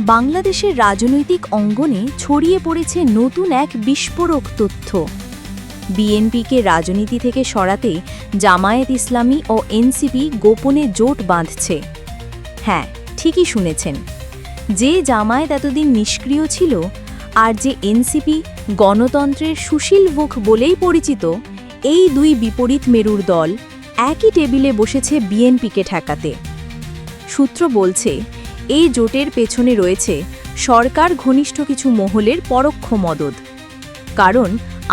বাংলাদেশের রাজনৈতিক অঙ্গনে ছড়িয়ে পড়েছে নতুন এক বিস্ফোরক তথ্য। বিএনপিকে রাজনীতি থেকে সরাতে জামায়াত ইসলামী ও এনসিপি গোপনে জোট বাঁধছে। হ্যাঁ ঠিকই শুনেছেন। যে জামায়াত এতদিন নিষ্ক্রিয় ছিল আর যে এনসিপি গণতন্ত্রের সুশীল মুখ বলেই পরিচিত, এই দুই বিপরীত মেরুর দল একই টেবিলে বসেছে বিএনপিকে ঠেকাতে। সূত্র বলছে এই জোটের পেছনে রয়েছে সরকার ঘনিষ্ঠ কিছু মহলের পরোক্ষ মদত। কারণ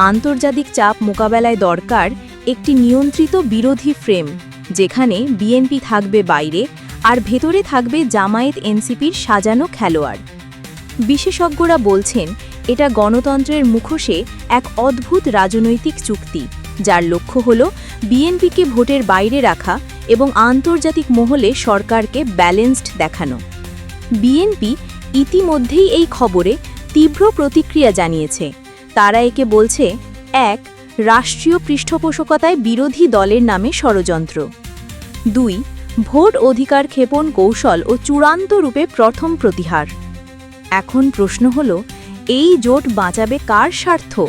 আন্তর্জাতিক চাপ মোকাবেলায় দরকার একটি নিয়ন্ত্রিত বিরোধী ফ্রেম, যেখানে বিএনপি থাকবে বাইরে আর ভেতরে থাকবে জামায়াত এনসিপির সাজানো খেলোয়াড়। বিশেষজ্ঞরা বলছেন, এটা গণতন্ত্রের মুখোশে এক অদ্ভুত রাজনৈতিক চুক্তি, যার লক্ষ্য হল বিএনপিকে ভোটের বাইরে রাখা এবং আন্তর্জাতিক মহলে সরকারকে ব্যালেন্সড দেখানো। বিএনপি ইতিমধ্যেই এই খবরে তীব্র প্রতিক্রিয়া জানিয়েছে। তারা একে বলছে, এক, রাষ্ট্রীয় পৃষ্ঠপোষকতায় বিরোধী দলের নামে ষড়যন্ত্র। দুই, ভোট অধিকার ক্ষেপণ কৌশল ও চূড়ান্ত রূপে প্রথম প্রতিহার। এখন প্রশ্ন হল, এই জোট বাঁচাবে কার স্বার্থ?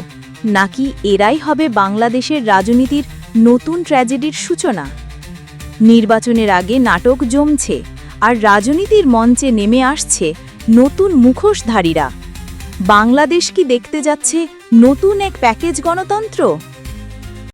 নাকি এরাই হবে বাংলাদেশের রাজনীতির নতুন ট্র্যাজেডির সূচনা? নির্বাচনের আগে নাটক জমছে। আর রাজনীতির মঞ্চে নেমে আসছে নতুন মুখোশধারীরা। বাংলাদেশ কি দেখতে যাচ্ছে নতুন এক প্যাকেজ গণতন্ত্র?